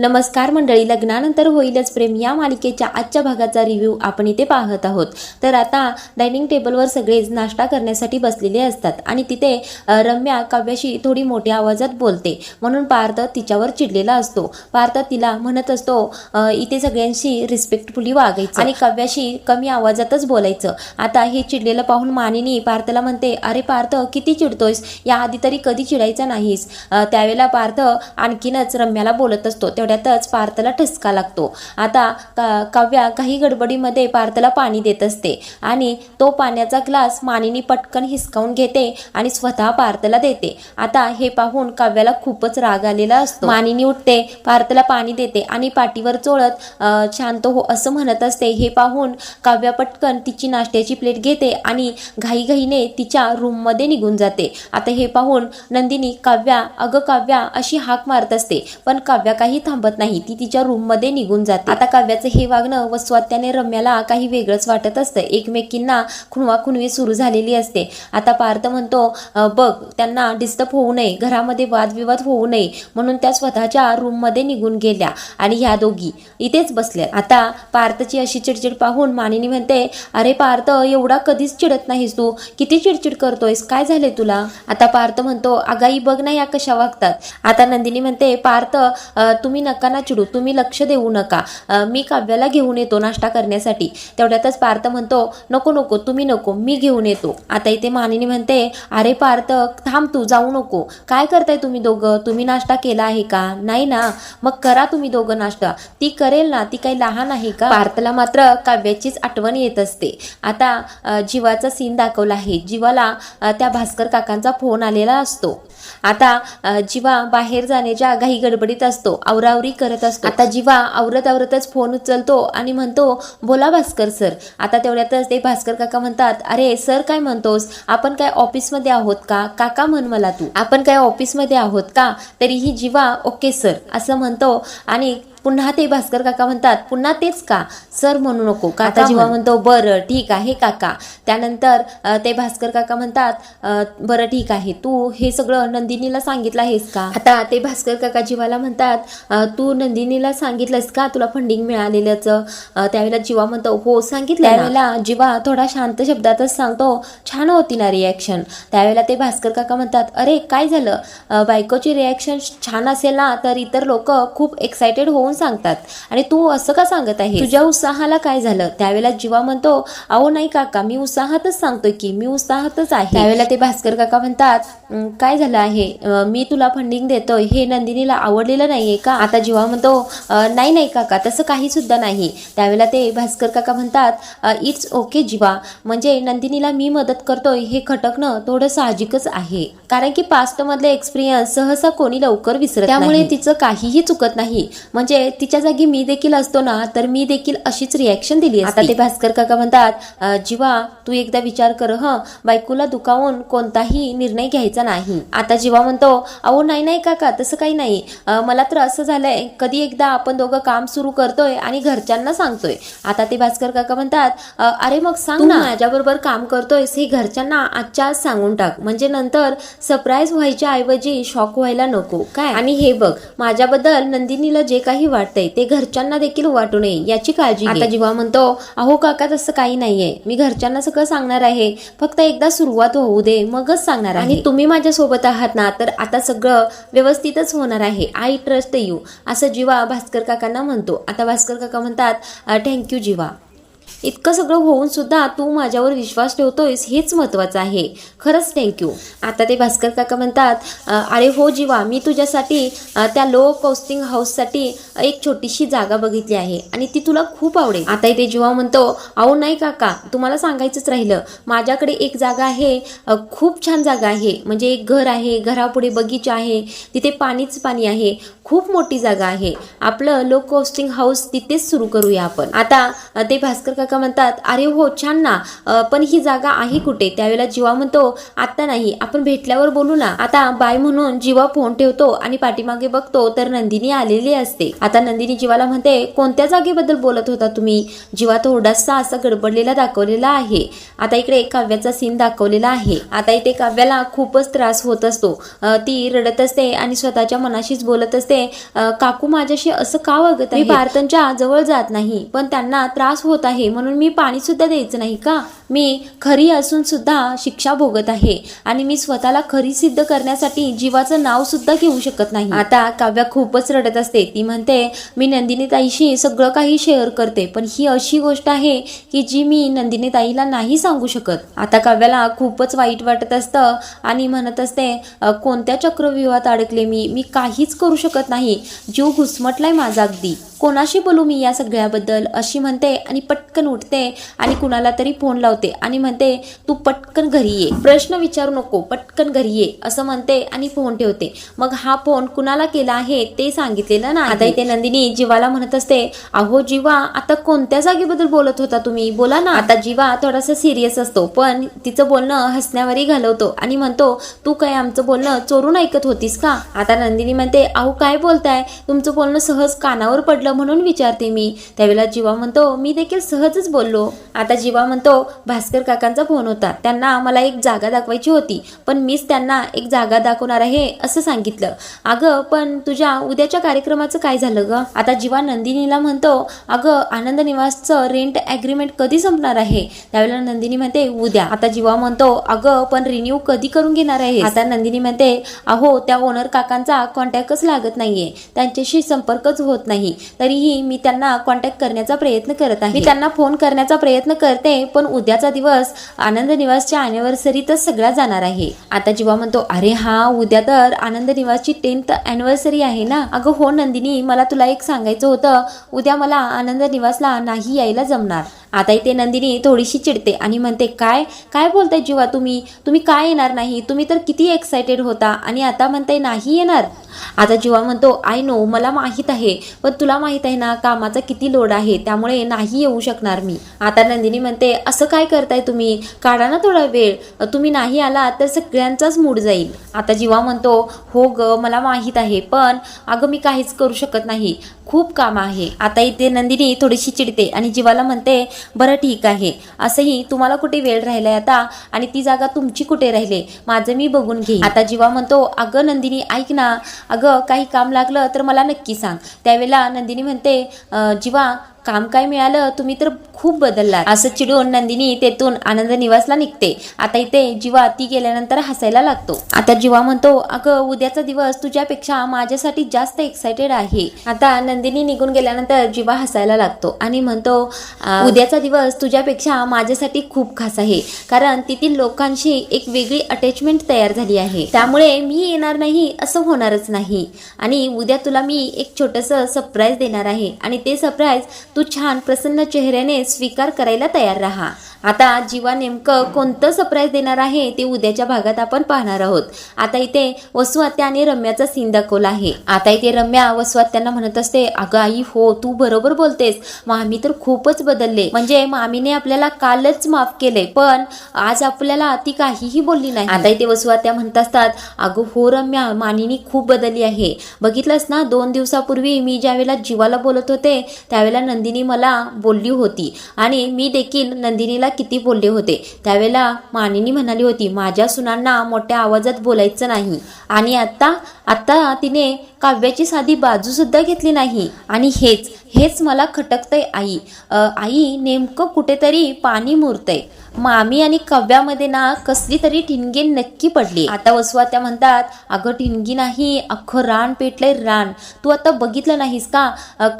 नमस्कार मंडळी लग्नानंतर होईलच प्रेम. या मालिकेच्या आजच्या भागाचा रिव्ह्यू आपण इथे पाहत आहोत. तर आता डायनिंग टेबलवर सगळेच नाश्ता करण्यासाठी बसलेले असतात आणि तिथे रम्या काव्याशी थोडी मोठ्या आवाजात बोलते. म्हणून पार्थ तिच्यावर चिडलेला असतो. पार्थ तिला म्हणत असतो इथे सगळ्यांशी रिस्पेक्टफुली वागायचं आणि काव्याशी कमी आवाजातच बोलायचं. आता हे चिडलेलं पाहून मानिनी पार्थला म्हणते अरे पार्थ किती चिडतोयस? याआधी तरी कधी चिडायचा नाहीस. त्यावेळेला पार्थ आणखीनच रम्याला बोलत असतो. आठवड्यातच पार्थला ठसका लागतो. आता का काव्या काही गडबडीमध्ये पार्थला पाणी देत असते आणि तो पाण्याचा ग्लास मानिनी पटकन हिसकावून घेते आणि स्वतः पार्थला देते. आता हे पाहून काव्याला खूपच राग आलेला असतो. मानिनी उठते पार्थला पाणी देते आणि पाठीवर चोळत शांत हो असं म्हणत असते. हे पाहून काव्या पटकन तिची नाश्त्याची प्लेट घेते आणि घाईघाईने तिच्या रूममध्ये निघून जाते. आता हे पाहून नंदिनी काव्या अगं काव्या अशी हाक मारत असते. पण काव्या काही थांब थांबत नाही. ती तिच्या रूममध्ये निघून जाते. आता काव्याचं हे वागणं व स्वात्याने रम्याला काही वेगळंच वाटत असतं. एकमेकींना खुणवाखुणवी सुरू झालेली असते. आता पार्थ म्हणतो बघ त्यांना डिस्टर्ब होऊ नये. घरामध्ये वादविवाद होऊ नये. म्हणून त्या स्वतःच्या रूममध्ये निघून गेल्या आणि ह्या दोघी इथेच बसल्या. आता पार्थची अशी चिडचिड पाहून मानिनी म्हणते अरे पार्थ एवढा कधीच चिडत नाहीस तू? किती चिडचिड करतोयस? काय झाले तुला? आता पार्थ म्हणतो अगाई बघ ना या कशा वागतात. आता नंदिनी म्हणते पार्थ तुम्ही तुम्ही नका ना चिडू तुम्ही लक्ष देऊ नका. मी काव्याला घेऊन येतो नाश्ता करण्यासाठी. तेवढ्यातच पार्थ म्हणतो नको नको तुम्ही नको मी घेऊन येतो. आता इथे मानिनी म्हणते अरे पार्थ थांब तू जाऊ नको. काय करताय तुम्ही दोघं? तुम्ही नाश्ता केला आहे का? नाही ना. मग करा तुम्ही दोघं नाश्ता. ती करेल ना ती काही लहान आहे का? पार्थला मात्र काव्याचीच आठवण येत असते. आता जीवाचा सीन दाखवला आहे. जीवाला त्या भास्कर काकांचा फोन आलेला असतो. आता जीवा बाहेर जाण्याच्या घाई गडबडीत असतो आवरावरी करत असतो. आता जीवा आवरत आवरतच फोन उचलतो आणि म्हणतो बोला भास्कर सर आता तेवढ्यातच ते भास्कर काका म्हणतात अरे सर काय म्हणतोस? आपण काय ऑफिसमध्ये आहोत का? काका म्हण मला तू. आपण काय ऑफिसमध्ये आहोत का? तरीही जीवा ओके सर असं म्हणतो आणि पुन्हा ते भास्कर काका म्हणतात पुन्हा तेच का? सर म्हणू नको. काका जीवा म्हणतो बरं ठीक आहे काका. त्यानंतर ते भास्कर काका म्हणतात बरं ठीक आहे. तू हे सगळं नंदिनीला सांगितलं आहेस का? आता ते भास्कर काका जीवाला म्हणतात तू नंदिनीला सांगितलंस का? तुला फंडिंग मिळालेल्याचं? अ, त्यावेळेला जीवा म्हणतो हो सांगितलं त्यावेळेला जीवा थोडा शांत शब्दातच सांगतो छान होती ना रिॲक्शन त्यावेळेला ते भास्कर काका म्हणतात अरे काय झालं? बायकोची रिॲक्शन छान असेल ना तर इतर लोक खूप एक्सायटेड होऊन सांगतात. आणि तू असं का सांगत आहे तुझ्या उत्साहाला काय झालं? त्यावेळेला जीवा म्हणतो अहो नाही काका मी उत्साहातच सांगतोय की मी उत्साहातच आहे. त्यावेळेला ते भास्कर काका म्हणतात "अं, काय झालं आहे? मी तुला फंडिंग देतोय. हे नंदिनीला आवडलेलं नाहीये का? आता जीवा म्हणतो "अं, नाही नाही काका तसं काही सुद्धा नाही. त्यावेळेला ते भास्कर काका म्हणतात इट्स ओके जीवा. म्हणजे नंदिनीला मी मदत करतोय. हे खटकणं थोडं साहजिकच आहे. कारण की पास्ट मधले एक्सपिरियन्स सहसा कोणी लवकर विसरत त्यामुळे तिचं काहीही चुकत नाही. म्हणजे तिच्या जागी मी देखील असतो ना तर मी देखील अशीच रिॲक्शन दिली आता ते भास्कर काका म्हणतात "अं, जीवा तू एकदा विचार कर हं बायकोला दुखावून कोणताही निर्णय घ्यायचा नाही. आता जीवा म्हणतो अहो नाही नाही काका तसं काही नाही. मला तर असं झालंय कधी एकदा आपण दोघं काम सुरू करतोय आणि घरच्यांना सांगतोय. आता ते भास्कर काका म्हणतात "अं, अरे मग सांग ना. माझ्याबरोबर काम करतोयस हे घरच्यांना आजच्या आज सांगून टाक. म्हणजे नंतर सरप्राईज व्हायच्या ऐवजी शॉक व्हायला नको. काय? आणि हे बघ माझ्याबद्दल नंदिनीला जे काही वाटतंय ते घरच्यांना देखील वाटू नये याची काळजी आता जीवा म्हणतो अहो काका तसं काही नाहीये. मी घरच्यांना सगळं सांगणार आहे. फक्त एकदा सुरुवात होऊ दे मगच सांगणार आहे. आणि तुम्ही माझ्या सोबत आहात ना तर आता सगळं व्यवस्थितच होणार आहे. आय ट्रस्ट यू असं जीवा भास्कर काकांना म्हणतो. आता भास्कर काका म्हणतात थँक्यू जीवा. इतकं सगळं होऊन सुद्धा तू माझ्यावर विश्वास ठेवतोयस हेच महत्वाचं आहे. खरंच थँक्यू आता ते भास्कर काका म्हणतात अरे हो जीवा मी तुझ्यासाठी त्या लो कोस्टिंग हाऊससाठी एक छोटीशी जागा बघितली आहे आणि ती तुला खूप आवडेल. आता इथे जीवा म्हणतो अहो नाही काका तुम्हाला सांगायचंच राहिलं. माझ्याकडे एक जागा आहे खूप छान जागा आहे. म्हणजे एक घर आहे घरापुढे बगीचा आहे तिथे पाणीच पाणी आहे खूप मोठी जागा आहे. आपलं लो कोस्टिंग हाऊस तिथेच सुरू करूया आपण. आता ते भास्कर काका म्हणतात अरे हो छान ना. पण ही जागा आहे कुठे? त्यावेळेला जीवा म्हणतो आता नाही आपण भेटल्यावर बोलू ना. आता बाय म्हणून जीवा फोन ठेवतो आणि पाठीमागे बघतो तर नंदिनी आलेली असते. आता नंदिनी जीवाला म्हणते कोणत्या जागेबद्दल बोलत होता तुम्ही? जीवा थोडासा असा गडबडलेला दाखवलेला आहे. आता इकडे काव्याचा सीन दाखवलेला आहे. आता इथे काव्याला खूपच त्रास होत असतो. ती रडत असते आणि स्वतःच्या मनाशीच बोलत असते काकू माझ्याशी असं का वागत आहे? भारतांच्या जवळ जात नाही पण त्यांना त्रास होत आहे म्हणून मी पाणीसुद्धा द्यायचं नाही का? मी खरी असूनसुद्धा शिक्षा भोगत आहे आणि मी स्वतःला खरी सिद्ध करण्यासाठी जीवाचं नावसुद्धा घेऊ शकत नाही. आता काव्या खूपच रडत असते. ती म्हणते मी नंदिनी ताईशी सगळं काही शेअर करते पण ही अशी गोष्ट आहे की जी मी नंदिनी ताईला नाही सांगू शकत. आता काव्याला खूपच वाईट वाटत असतं आणि म्हणत असते कोणत्या चक्रव्यूहात अडकले मी? मी काहीच करू शकत नाही. जीव घुसमटलाय माझा अगदी. कोणाशी बोलू मी या सगळ्याबद्दल? अशी म्हणते आणि पटकन उठते आणि कुणाला तरी फोन लावते आणि म्हणते तू पटकन घरी ये. प्रश्न विचारू नको. पटकन घरी ये. असं म्हणते आणि फोन ठेवते. मग हा फोन कुणाला केला आहे ते सांगितलेलं ना आता इथे नंदिनी जीवाला म्हणत असते अहो जीवा आता कोणत्या जागेबद्दल बोलत होता तुम्ही? बोला ना. आता जीवा थोडासा सिरियस असतो पण तिचं बोलणं हसण्यावरही घालवतो आणि म्हणतो तू काय आमचं बोलणं चोरून ऐकत होतीस का? आता नंदिनी म्हणते अहो काय बोलताय? तुमचं बोलणं सहज कानावर पडलं म्हणून विचारते मी. त्यावेळेला जीवा म्हणतो मी देखील सहजच बोललो. आता जीवा म्हणतो भास्कर काकांचा फोन होता. त्यांना मला एक जागा दाखवायची होती पण मीच त्यांना एक जागा दाखवणार आहे असं सांगितलं. अगं पण तुझ्या उद्याच्या कार्यक्रमाचं काय झालं ग? आता जीवा नंदिनीला म्हणतो अगं आनंद निवासचं रेंट ॲग्रीमेंट कधी संपणार आहे? त्यावेळेला नंदिनी म्हणते उद्या. आता जीवा म्हणतो अगं पण रिन्यू कधी करून घेणार आहे आता नंदिनी म्हणते अहो त्या ओनर काकांचा कॉन्टॅक्टच लागत नाहीये. त्यांच्याशी संपर्कच होत नाही. तरीही मी त्यांना कॉन्टॅक्ट करण्याचा प्रयत्न करत आहे. मी त्यांना फोन करण्याचा प्रयत्न करते पण उद्याचा दिवस आनंद निवासच्या अॅनिव्हर्सरीतच सगळा जाणार आहे. आता जेव्हा म्हणतो अरे हा उद्या तर आनंद निवासची टेन्थ अॅनिव्हर्सरी आहे ना? अगं हो नंदिनी मला तुला एक सांगायचं होतं. उद्या मला आनंद निवासला नाही यायला जमणार. आता इथे नंदिनी थोडीशी चिडते आणि म्हणते काय? काय बोलताय जीवा तुम्ही? तुम्ही काय येणार नाही? तुम्ही तर किती एक्सायटेड होता आणि आता म्हणताय नाही येणार? आता जीवा म्हणतो आय नो मला माहीत आहे पण तुला माहीत आहे ना कामाचा किती लोड आहे त्यामुळे नाही येऊ शकणार मी. आता नंदिनी म्हणते असं काय करताय तुम्ही? काढा ना थोडा वेळ. तुम्ही नाही आला तर सगळ्यांचाच मूड जाईल. आता जीवा म्हणतो हो ग मला माहीत आहे पण अगं मी काहीच करू शकत नाही. खूप काम आहे. आता इथे नंदिनी थोडीशी चिडते आणि जीवाला म्हणते बरं ठीक आहे. असंही तुम्हाला कुठे वेळ राहिलाय आता? आणि ती जागा तुमची कुठे राहिले? माझं मी बघून घेईन. आता जीवा म्हणतो अगं नंदिनी ऐक ना. अगं काही काम लागलं तर मला नक्की सांग. त्यावेळेला नंदिनी म्हणते जीवा काम काय मिळालं तुम्ही तर खूप बदललात. असं चिडून नंदिनी तेथून आनंद निवासला निघते. आता इथे जीवा ती गेल्यानंतर हसायला लागतो. आता जीवा म्हणतो अगं उद्याचा दिवस तुझ्यापेक्षा माझ्यासाठी जास्त एक्सायटेड आहे. आता नंदिनी निघून गेल्यानंतर जीवा हसायला लागतो आणि म्हणतो उद्याचा दिवस तुझ्यापेक्षा माझ्यासाठी खूप खास आहे. कारण तेथील लोकांशी एक वेगळी अटॅचमेंट तयार झाली आहे. त्यामुळे मी येणार नाही असं होणारच नाही. आणि उद्या तुला मी एक छोटंसं सरप्राईज देणार आहे. आणि ते सरप्राईज तू छान प्रसन्न चेहऱ्याने स्वीकार करायला तयार राहा. आता जीवा नेमकं कोणतं सरप्राईज देणार आहे ते उद्याच्या भागात आपण पाहणार आहोत. आता इथे वसुआत्या आणि रम्याचा सीन दाखवला आहे. आता इथे रम्या वसुआत्यांना म्हणत असते अगं आई हो तू बरोबर बोलतेस. मामी तर खूपच बदलले. म्हणजे मामीने आपल्याला कालच माफ केले पण आज आपल्याला ती काहीही बोलली नाही. आता इथे वसुआत्या म्हणत असतात अगं हो रम्या मानिनी खूप बदलली आहे. बघितलंस ना दोन दिवसापूर्वी मी ज्यावेळेला जीवाला बोलत होते त्यावेळेला नंदिनी मला बोलली होती. आणि मी देखील नंदिनीला किती बोलले होते. त्यावेळेला मानिनी म्हणाली होती माझ्या सुनांना मोठ्या आवाजात बोलायचं नाही. आणि आता आता तिने काव्याची साधी बाजू सुद्धा घेतली नाही. आणि हेच हेच मला खटकतंय आई. आई नेमकं कुठेतरी पाणी मुरतंय. मामी आणि काव्यामध्ये ना कसली तरी ठिणगी नक्की पडली. आता वसवात्या म्हणतात अगं ठिणगी नाही अख्खं रान पेटलंय रान. तू आता बघितलं नाहीस का?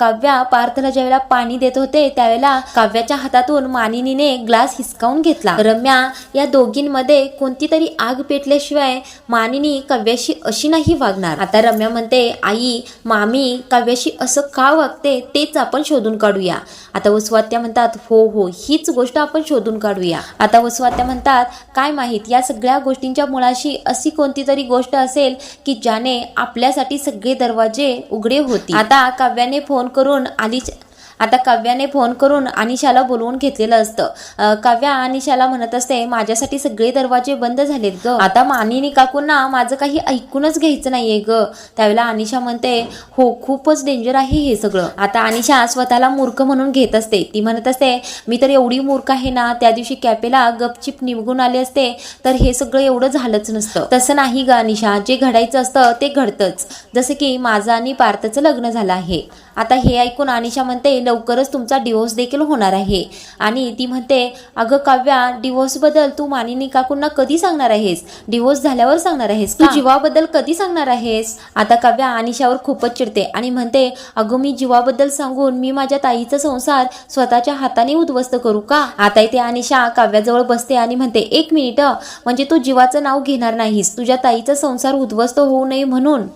काव्या पार्थला ज्यावेळेला पाणी देत होते त्यावेळेला काव्याच्या हातातून मानिनीने ग्लास हिसकावून घेतला. रम्या या दोघींमध्ये कोणती तरी आग पेटल्याशिवाय मानिनी काव्याशी अशी नाही वागणार. आता रम्या म्हणते आई मामी काव्याशी असं का वागते तेच आपण शोधून काढूया. आता वसवात्या म्हणतात हो हो हीच गोष्ट आपण शोधून काढूया. आता वसवात्या म्हणतात काय माहीत या सगळ्या गोष्टींच्या मुळाशी अशी कोणती तरी गोष्ट असेल की ज्याने आपल्यासाठी सगळे दरवाजे उघडे होते आता काव्याने फोन करून आली आता काव्याने फोन करून अनिशाला बोलवून घेतलेलं असतं. काव्या अनिशाला म्हणत असते माझ्यासाठी सगळे दरवाजे बंद झालेत ग. आता मानिनी काकूंना माझं काही ऐकूनच घ्यायचं नाहीये ग. त्यावेळेला अनिशा म्हणते हो खूपच डेंजर आहे हे सगळं. आता अनिशा स्वतःला मूर्ख म्हणून घेत असते. ती म्हणत असते मी तर एवढी मूर्ख आहे ना त्या दिवशी कॅपेला गपचिप निघून आले असते तर हे सगळं एवढं झालंच नसतं. तसं नाही ग अनिशा. जे घडायचं असतं ते घडतंच. जसं की माझं आणि पार्थचं लग्न झालं आहे. आता हे ऐकून अनिशा म्हणते लवकरच तुमचा डिवोर्स देखील होणार आहे. आणि ती म्हणते अगं काव्या डिवोर्सबद्दल तू मानिनी काकूंना कधी सांगणार आहेस? डिवोर्स झाल्यावर सांगणार आहेस तू जीवाबद्दल कधी सांगणार आहेस? आता काव्या अनिशावर खूपच चिडते आणि म्हणते अगं मी जीवाबद्दल सांगून मी माझ्या ताईचा संसार स्वतःच्या हाताने उद्ध्वस्त करू का? आता इथे अनिशा काव्याजवळ बसते आणि म्हणते एक मिनिट म्हणजे तू जीवाचं नाव घेणार नाहीस. तुझ्या ताईचा संसार उद्ध्वस्त होऊ नये म्हणून.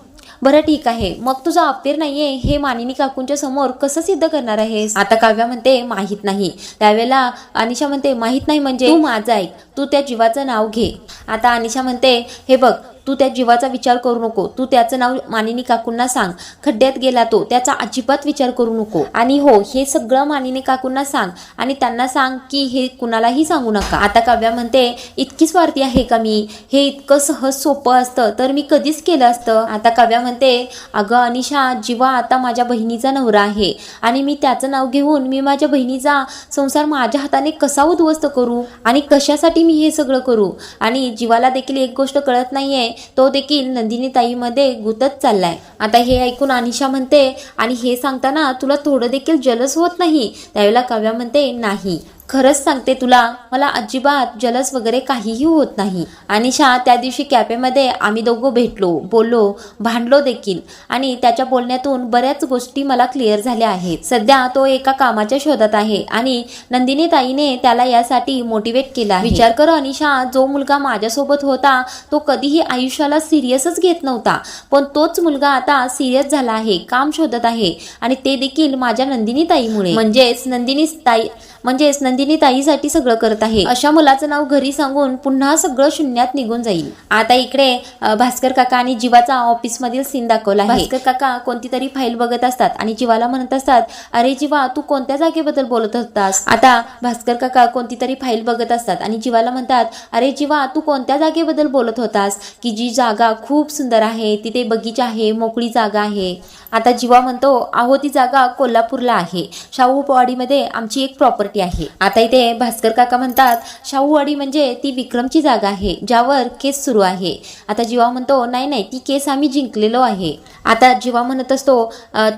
बरं ठीक आहे. मग तुझा अफेअर नाहीये. हे मानिनी काकूंच्या समोर कसं सिद्ध करणार आहेस? आता काव्या म्हणते माहीत नाही. त्यावेळेला अनिशा म्हणते माहीत नाही म्हणजे तू माझं ऐक. तू त्या जीवाचं नाव घे. आता अनिशा म्हणते हे बघ तू त्या जीवाचा विचार करू नको. तू त्याचं नाव मानिनी काकूंना सांग. खड्ड्यात गेला तो त्याचा अजिबात विचार करू नको. आणि हो हे सगळं मानिनी काकूंना सांग. आणि त्यांना सांग की हे कुणालाही सांगू नका. आता काव्या म्हणते इतकी स्वार्थी आहे का मी? हे इतकं सहज सोपं असतं तर मी कधीच केलं असतं. आता काव्या म्हणते अगं अनिशा जीवा आता माझ्या बहिणीचा नवरा आहे. आणि मी त्याचं नाव घेऊन मी माझ्या बहिणीचा संसार माझ्या हाताने कसा उद्ध्वस्त करू? आणि कशासाठी मी हे सगळं करू? आणि जीवाला देखील एक गोष्ट कळत नाहीये तो देखील नंदिनीताईमध्ये गुतत चाललाय. आता हे ऐकून अनिशा म्हणते आणि हे सांगताना तुला थोडं देखील जलस होत नाही? त्यावेळेला काव्या म्हणते नाही. खरंच सांगते तुला मला अजिबात जलस वगैरे काहीही होत नाही. अनिशा त्या दिवशी कॅफेमध्ये आम्ही दोघं भेटलो बोललो भांडलो देखील. आणि त्याच्या बोलण्यातून बऱ्याच गोष्टी मला क्लिअर झाल्या आहेत. सध्या तो एका कामाच्या शोधात आहे आणि नंदिनी ताईने त्याला यासाठी मोटिवेट केला विचार कर अनिशा जो मुलगा माझ्यासोबत होता तो कधीही आयुष्याला सिरियसच घेत नव्हता. पण तोच मुलगा आता सिरियस झाला आहे काम शोधत आहे. आणि ते देखील माझ्या नंदिनी ताईमुळे. म्हणजेच नंदिनी ताई म्हणजेच नंदिनी ताईसाठी सगळं करत आहे. अशा मुलाचं नाव घरी सांगून पुन्हा सगळं शून्यात निघून जाईल. आता इकडे भास्कर काका आणि जीवाचा ऑफिस मधील सीन दाखवला आहे. भास्कर काका कोणती तरी फाईल बघत असतात आणि जीवाला म्हणत असतात अरे जीवा तू कोणत्या जागेबद्दल बोलत होतास? आता भास्कर काका कोणती तरी फाईल बघत असतात आणि जीवाला म्हणतात अरे जीवा तू कोणत्या जागेबद्दल बोलत होतास? की जी जागा खूप सुंदर आहे तिथे बगीचा आहे मोकळी जागा आहे. आता जीवा म्हणतो अहो ती जागा कोल्हापूरला आहे. शाहूवाडीमध्ये आमची एक प्रॉपर्टी आहे. आता इथे भास्कर काका म्हणतात शाहूवाडी म्हणजे ती विक्रमची जागा आहे ज्यावर केस सुरू आहे. आता जीवा म्हणतो नाही नाही ती केस आम्ही जिंकलेलो आहे. आता जीवा म्हणत असतो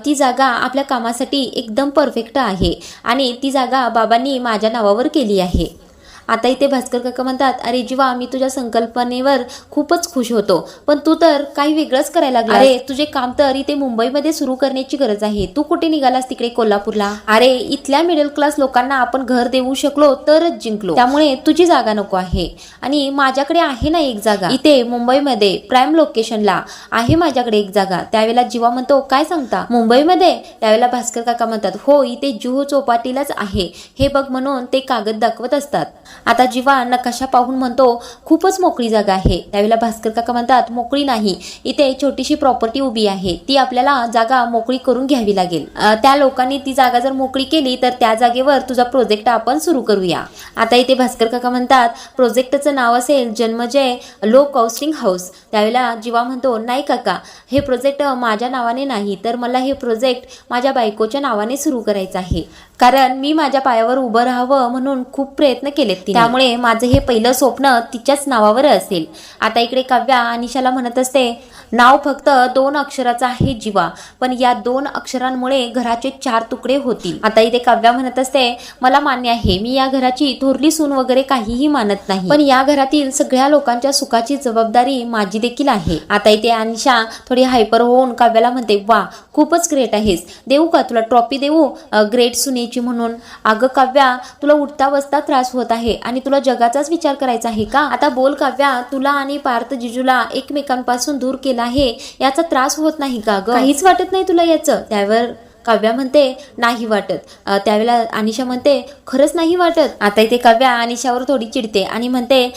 ती जागा आपल्या कामासाठी एकदम परफेक्ट आहे आणि ती जागा बाबांनी माझ्या नावावर केली आहे. आता इथे भास्कर काका म्हणतात अरे जीवा मी तुझ्या संकल्पनेवर खूपच खुश होतो. पण तू तर काही वेगळंच करायला लागला अरे तुझे काम तर इथे मुंबईमध्ये सुरू करण्याची गरज आहे. तू कुठे निघालास तिकडे कोल्हापूरला? अरे इथल्या मिडल क्लास लोकांना आपण घर देऊ शकलो तरच जिंकलो. त्यामुळे तुझी जागा नको आहे. आणि माझ्याकडे आहे ना एक जागा. इथे मुंबईमध्ये प्राईम लोकेशनला आहे माझ्याकडे एक जागा. त्यावेळेला जीवा म्हणतो काय सांगता? मुंबईमध्ये? त्यावेळेला भास्कर काका म्हणतात हो इथे जुहू चौपाटीलाच आहे. हे बघ म्हणून ते कागद दाखवत असतात. आता जीवा नकाशा पाहून म्हणतो खूपच मोकळी जागा आहे. त्यावेळेला भास्कर काका म्हणतात मोकळी नाही. इथे छोटीशी प्रॉपर्टी उभी आहे. ती आपल्याला जागा मोकळी करून घ्यावी लागेल. त्या लोकांनी ती जागा जर मोकळी केली तर त्या जागेवर तुझा प्रोजेक्ट आपण सुरू करूया. आता इथे भास्कर काका म्हणतात प्रोजेक्टचं नाव असेल जन्मजय लो कॉस्टिंग हाऊस त्यावेळेला जीवा म्हणतो नाही काका हे प्रोजेक्ट माझ्या नावाने नाही तर मला हे प्रोजेक्ट माझ्या बायकोच्या नावाने सुरू करायचं आहे. कारण मी माझ्या पायावर उभं राहावं म्हणून खूप प्रयत्न केलेत. व्यक्ती त्यामुळे माझं हे पहिलं स्वप्न तिच्याच नावावर असेल. आता इकडे काव्या अनिशाला म्हणत असते नाव फक्त दोन अक्षराचं आहे जीवा. पण या दोन अक्षरांमुळे घराचे चार तुकडे होतील. आता इथे काव्या म्हणत असते मला मान्य आहे मी या घराची थोरली सून वगैरे काहीही मानत नाही. पण या घरातील सगळ्या लोकांच्या सुखाची जबाबदारी माझी देखील आहे. आता इथे अनिशा थोडी हायपर होऊन काव्याला म्हणते वा खूपच ग्रेट आहेस. देऊ का तुला ट्रॉफी देऊ? ग्रेट सुनेची म्हणून. अगं काव्या तुला उठता बसता त्रास होत आहे आणि तुला जगाचाच विचार करायचा आहे का? आता बोल काव्या तुला आणि पार्थ जिजूला एकमेकांपासून दूर केलं आहे. याचा त्रास होत नाही का ग? काहीच वाटत नाही तुला याचं. त्यावर काव्या म्हणते नाही वाटत. त्यावेळेला अनिशा म्हणते खरंच नाही वाटत. आता इथे काव्या अनिशावर थोडी चिडते आणि म्हणते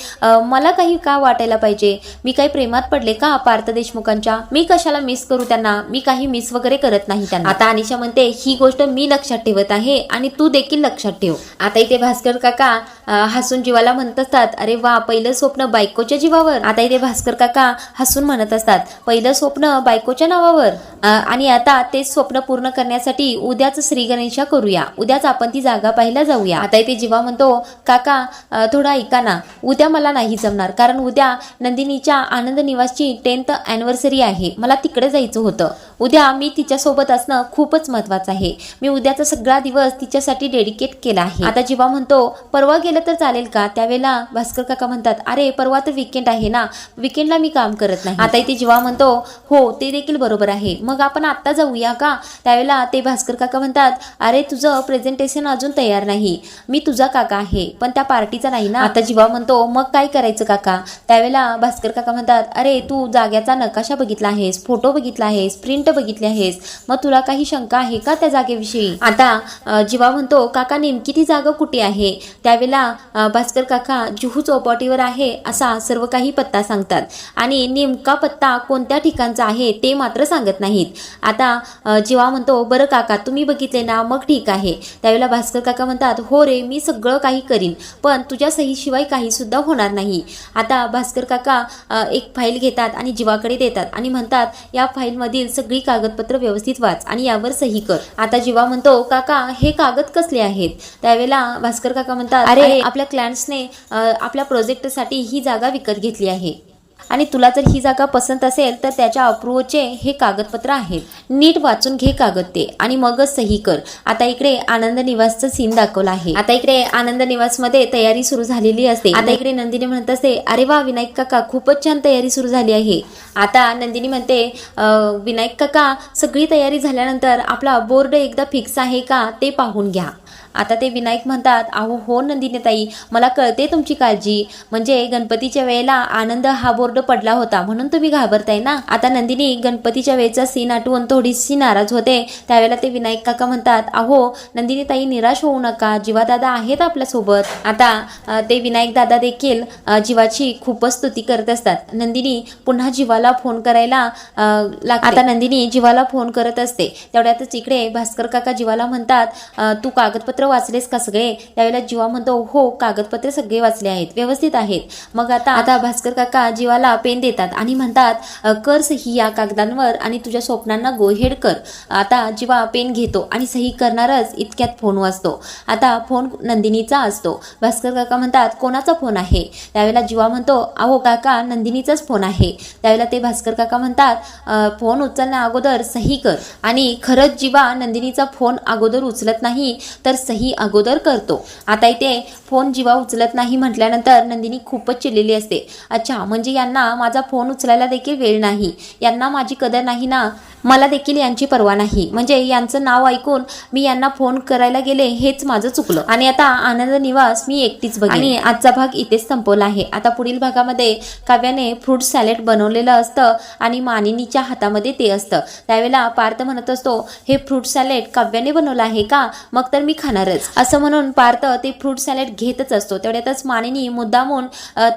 मला काही का वाटायला पाहिजे? मी काही प्रेमात पडले का पार्थ देशमुखांच्या? मी कशाला मिस करू त्यांना? मी काही मिस वगैरे करत नाही त्यांना. आता अनिशा म्हणते ही गोष्ट मी लक्षात ठेवत आहे आणि तू देखील लक्षात ठेव. आता इथे भास्कर काका हसून जीवाला म्हणत असतात अरे वा पहिलं स्वप्न बायकोच्या जीवावर. आता इथे भास्कर काका हसून म्हणत असतात पहिलं स्वप्न बायकोच्या नावावर. आणि आता तेच स्वप्न पूर्ण करण्यासाठी उद्याच श्री गणेशा करूया. उद्याच आपण ती जागा पाहायला जाऊया. आता इथे जीवा म्हणतो काका थोडं ऐका ना उद्या मला नाही जमणार कारण उद्या नंदिनीच्या आनंद निवासची टेन्थ अॅनिव्हर्सरी आहे. मला तिकडे जायचं होतं. उद्या मी तिच्यासोबत असणं खूपच महत्वाचं आहे. मी उद्याचा सगळा दिवस तिच्यासाठी डेडिकेट केला आहे. आता जीवा म्हणतो परवा गेलं तर चालेल का? त्यावेळेला भास्कर काका म्हणतात अरे परवा तर विकेंड आहे ना. विकेंडला मी काम करत नाही. आता इथे जीवा म्हणतो हो ते देखील बरोबर आहे. मग आपण आत्ता जाऊया का? त्यावेळेला ते भास्कर काका म्हणतात अरे तुझं प्रेझेंटेशन अजून तयार नाही. मी तुझा काका आहे पण त्या पार्टीचा नाही ना. आता जीवा म्हणतो मग काय करायचं काका? त्यावेळेला भास्कर काका म्हणतात अरे तू जाग्याचा नकाशा बघितला आहेस फोटो बघितला आहेस प्रिंट बघितली आहेस. मग तुला काही शंका आहे का त्या जागेविषयी? आता अ, जीवा म्हणतो काका नेमकी ती जागा कुठे आहे? त्यावेळेला भास्कर काका जुहू चौपाटीवर आहे असा सर्व काही पत्ता सांगतात. आणि नेमका पत्ता कोणत्या ठिकाणचा आहे ते मात्र सांगत नाहीत. आता अ, जीवा म्हणतो बरं काका तुम्ही बघितले ना मग ठीक आहे. त्यावेळेला भास्कर काका म्हणतात हो रे मी सगळं काही करीन पण तुझ्या सहीशिवाय काही सुद्धा होणार नाही. आता भास्कर काका एक फाईल घेतात आणि जीवाकडे देतात आणि म्हणतात या फाईलमधील सगळी कागदपत्र व्यवस्थित वाच आणि यावर सही कर. आता जीवा म्हणतो काका हे कागद कसले आहेत? त्यावेळेला भास्कर काका म्हणतात अरे आपल्या क्लायंट्सने आपल्या प्रोजेक्टसाठी ही जागा विकत घेतली आहे. आणि तुला जर ही जागा पसंत असेल तर त्याच्या अप्रूवचे हे कागदपत्र आहेत. नीट वाचून घे कागद ते आणि मगच सही कर. आता इकडे आनंद निवासचं सीन दाखवलं आहे. आता इकडे आनंद निवासमध्ये तयारी सुरू झालेली असते. आता इकडे नंदिनी म्हणत असते अरे वा विनायक काका खूपच छान तयारी सुरू झाली आहे. आता नंदिनी म्हणते विनायक काका सगळी तयारी झाल्यानंतर आपला बोर्ड एकदा फिक्स आहे का ते पाहून घ्या. आता ते विनायक म्हणतात अहो हो नंदिनी ताई मला कळते तुमची काळजी. म्हणजे गणपतीच्या वेळेला आनंद हा बोर्ड पडला होता म्हणून तुम्ही घाबरताय ना? आता नंदिनी गणपतीच्या वेळेचा सीन आठवून थोडीशी नाराज होते. त्यावेळेला ते विनायक काका म्हणतात अहो नंदिनी ताई निराश होऊ नका जीवादादा आहेत आपल्यासोबत. आता ते विनायक दादा देखील जीवाची खूपच स्तुती करत असतात. नंदिनी पुन्हा जीवाला फोन करायला आता नंदिनी जीवाला फोन करत असते. तेवढ्यातच इकडे भास्कर काका जीवाला म्हणतात तू कागदपत्र वाचलेस का सगळे? त्यावेळेला जीवा म्हणतो हो कागदपत्रे सगळे वाचले आहेत व्यवस्थित आहेत. मग आता आता भास्कर काका जीवाला पेन देतात आणि म्हणतात कर सही या कागदांवर आणि तुझ्या स्वप्नांना गोहेड कर. आता जीवा पेन घेतो आणि सही करणारच इतक्यात फोन वाजतो. आता फोन नंदिनीचा असतो. भास्कर काका म्हणतात कोणाचा फोन आहे? त्यावेळेला जीवा म्हणतो अहो काका नंदिनीचाच फोन आहे. त्यावेळेला ते भास्कर काका म्हणतात "अ, फोन उचलण्या अगोदर सही कर. आणि खरंच जीवा नंदिनीचा फोन अगोदर उचलत नाही तर सही अगोदर करतो. आता इथे फोन जीवा उचलत नाही म्हटल्यानंतर नंदिनी खूपच चिडलेली असते. अच्छा म्हणजे यांना माझा फोन उचलायला देखील वेळ नाही. यांना माझी कदर नाही ना? मला देखील यांची पर्वा नाही. म्हणजे यांचं नाव ऐकून मी यांना फोन करायला गेले हेच माझं चुकलं. आणि आता आनंद निवास मी एकटीच बघ आणि आजचा भाग इथेच संपवला आहे. आता पुढील भागामध्ये काव्याने फ्रूट सॅलेड बनवलेलं असतं आणि मानिनीच्या हातामध्ये ते असतं. त्यावेळेला पार्थ म्हणत असतो हे फ्रूट सॅलेड काव्याने बनवलं आहे का? मग तर मी खाणारच असं म्हणून पार्थ ते फ्रूट सॅलेड घेतच असतो. तेवढ्यातच मानिनी मुद्दामून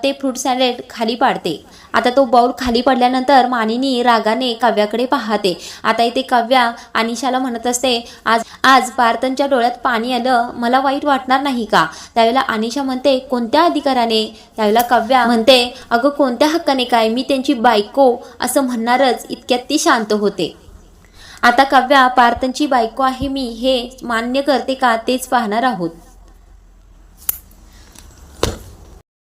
ते फ्रूट सॅलेड खाली पाडते. आता तो बाऊल खाली पडल्यानंतर मानिनी रागाने काव्याकडे पाहते. आता इथे काव्या अनिशाला म्हणत असते आज आज पार्थांच्या डोळ्यात पाणी आलं मला वाईट वाटणार नाही का? त्यावेळेला अनिशा म्हणते कोणत्या अधिकाराने? त्यावेळेला काव्या म्हणते अगं कोणत्या हक्काने काय? मी त्यांची बायको असं म्हणणारच इतक्यात ती शांत होते. आता काव्या पार्थनची बायको आहे मी हे मान्य करते का तेच पाहणार आहोत.